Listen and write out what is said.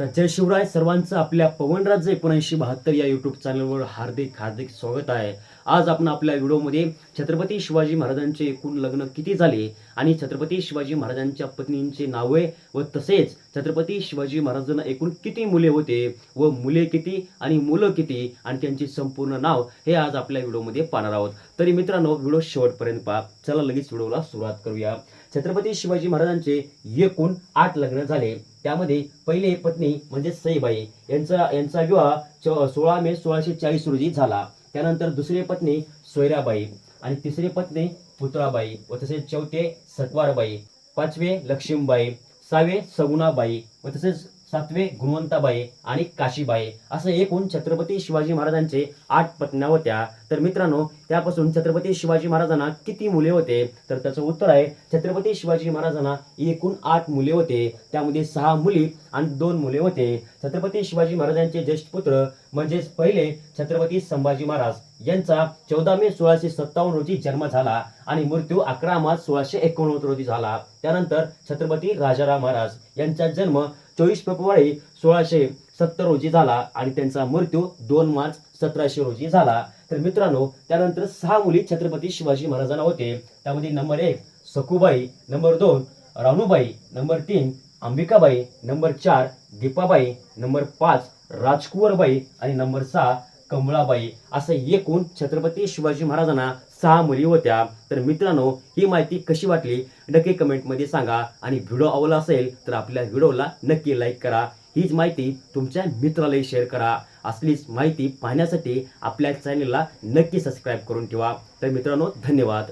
तर जय शिवराय. सर्वांचं आपल्या पवनराज्य एकोणऐंशी बहात्तर या युट्यूब चॅनलवर हार्दिक हार्दिक स्वागत आहे. आज आपण आपल्या व्हिडिओमध्ये छत्रपती शिवाजी महाराजांचे एकूण लग्न किती झाले आणि छत्रपती शिवाजी महाराजांच्या पत्नींचे नावे व तसेच छत्रपती शिवाजी महाराजांना एकूण किती मुले होते व मुले किती आणि मुलं किती आणि त्यांचे संपूर्ण नाव हे आज आपल्या व्हिडिओमध्ये पाहणार आहोत. तरी मित्रांनो व्हिडिओ शेवटपर्यंत पहा. चला लगेच व्हिडिओला सुरुवात करूया. छत्रपती शिवाजी महाराजांचे एकूण आठ लग्न झाले. त्यामध्ये पहिली पत्नी म्हणजे सईबाई. यांचा यांचा विवाह च- सोळा मे सोळाशे चाळीस रोजी झाला. त्यानंतर दुसरी पत्नी सोयराबाई आणि तिसरी पत्नी पुतळाबाई व तसेच चौथे सतवारबाई. पाचवे लक्ष्मीबाई. सहावे सगुणाबाई व तसेच सातवे गुणवंताबाई आणि काशीबाई. असं एकूण छत्रपती शिवाजी महाराजांचे आठ पत्न्या होत्या. तर मित्रांनो त्यापासून छत्रपती शिवाजी महाराजांना किती मुले होते? तर त्याचं उत्तर आहे छत्रपती शिवाजी महाराजांना एकूण आठ मुले होते. त्यामध्ये सहा मुली आणि दोन मुले होते. छत्रपती शिवाजी महाराजांचे ज्येष्ठ पुत्र म्हणजेच पहिले छत्रपती संभाजी महाराज. यांचा चौदा मे सोळाशे सत्तावन्न रोजी जन्म झाला आणि मृत्यू अकरा मार्च सोळाशे एकोणनव्वद रोजी झाला. त्यानंतर छत्रपती राजाराम महाराज यांचा जन्म चोवीस फेब्रुवारी सोळाशे सत्तर रोजी झाला आणि त्यांचा मृत्यू दोन मार्च सतराशे रोजी झाला. तर मित्रांनो त्यानंतर सहा मुली छत्रपती शिवाजी महाराजांना होते. त्यामध्ये नंबर एक सखुबाई नंबर दोन राणूबाई नंबर तीन अंबिकाबाई नंबर चार दीपाबाई नंबर पाच राजकुवरबाई आणि नंबर सहा कमळाबाई असं एकूण छत्रपती शिवाजी महाराजांना सहा मुली होत्या. तर मित्रांनो ही माहिती कशी वाटली? नक्की कमेंटमध्ये सांगा. आणि व्हिडिओ आवडला असेल तर आपल्या व्हिडिओला नक्की लाईक करा. हीच माहिती तुमच्या मित्रालाही शेअर करा. असलीच माहिती पाहण्यासाठी आपल्या चॅनलला नक्की सबस्क्राईब करून ठेवा. तर मित्रांनो धन्यवाद.